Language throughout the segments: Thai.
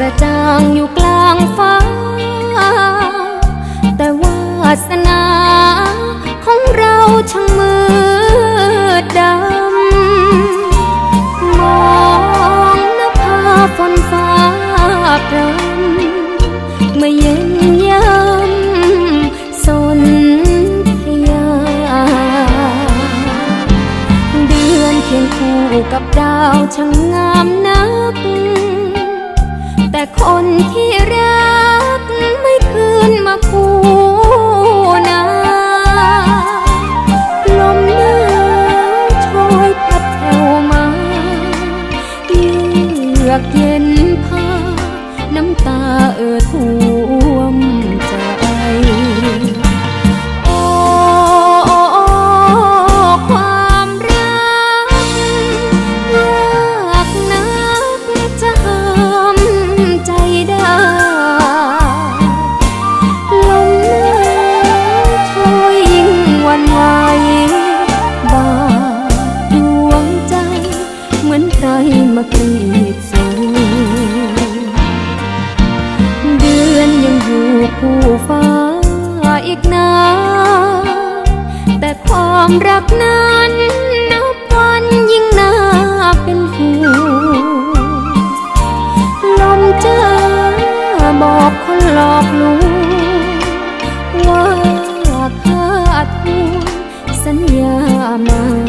ระจ่างอยู่กลางฟ้า แต่วาสนาของเราช่างมืดดำ มองนภาฝนฟ้าพรำเมื่อเย็นยำสนธยา เดือนเคียงคู่กับดาวช่างงามนัก แต่คนที่รักไม่คืนมาคู่นาลมหนาวชอยพัดแถวมาเยือกเย็นพาน้ำตาเอ่อท่ ความรักนั้นนับวันยิ่งน่าเป็นห่วงลมจ้าบอกคนหลอกลวงว่าขาทุนสัญญามา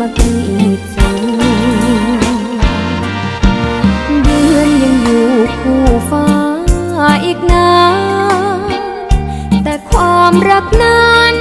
มากรีดสูเดือนยังอยู่คู่ฟ้าอีกนานแต่ความรักนั้น